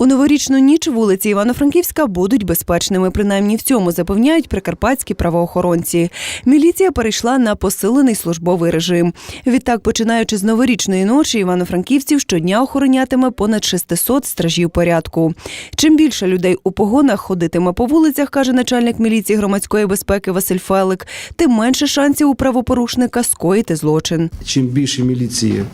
У новорічну ніч вулиці Івано-Франківська будуть безпечними. Принаймні в цьому запевняють прикарпатські правоохоронці. Міліція перейшла на посилений службовий режим. Відтак, починаючи з новорічної ночі, івано-франківців щодня охоронятиме понад 600 стражів порядку. Чим більше людей у погонах ходитиме по вулицях, каже начальник міліції громадської безпеки Василь Фелик, тим менше шансів у правопорушника скоїти злочин. Чим більше міліції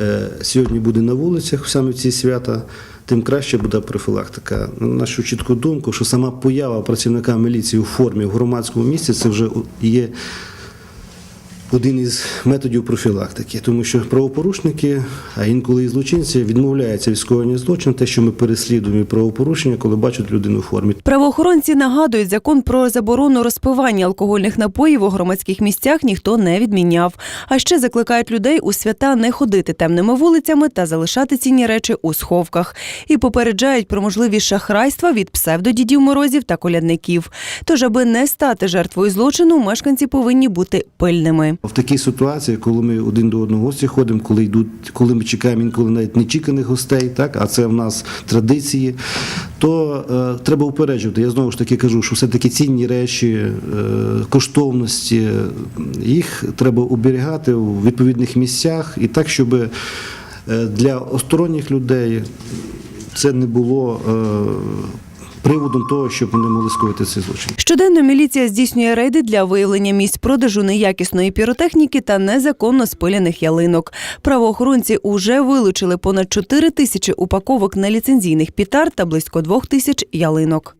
е, сьогодні буде на вулицях саме ці свята, тим краще буде профілактика. На нашу чітку думку, що сама поява працівника міліції у формі в громадському місці це вже є один із методів профілактики, тому що правопорушники, а інколи і злочинці відмовляються від скоєння злочину, те, що ми переслідуємо правопорушення, коли бачать людину у формі. Правоохоронці нагадують, закон про заборону розпивання алкогольних напоїв у громадських місцях ніхто не відміняв. А ще закликають людей у свята не ходити темними вулицями та залишати цінні речі у сховках. І попереджають про можливі шахрайства від псевдодідів морозів та колядників. Тож, аби не стати жертвою злочину, мешканці повинні бути пильними. В такій ситуації, коли ми один до одного гості ходимо, коли йдуть, коли ми чекаємо інколи навіть нечеканих гостей, так а це в нас традиції, то е, треба упереджувати. Я знову ж таки кажу, що все таки цінні речі, е, коштовності, е, їх треба оберігати у відповідних місцях і так, щоб е, для осторонніх людей це не було. Приводом того, щоб вони могли скоїти цей злочин. Щоденно міліція здійснює рейди для виявлення місць продажу неякісної піротехніки та незаконно спиляних ялинок. Правоохоронці уже вилучили понад 4 тисячі упаковок неліцензійних пітар та близько 2 тисяч ялинок.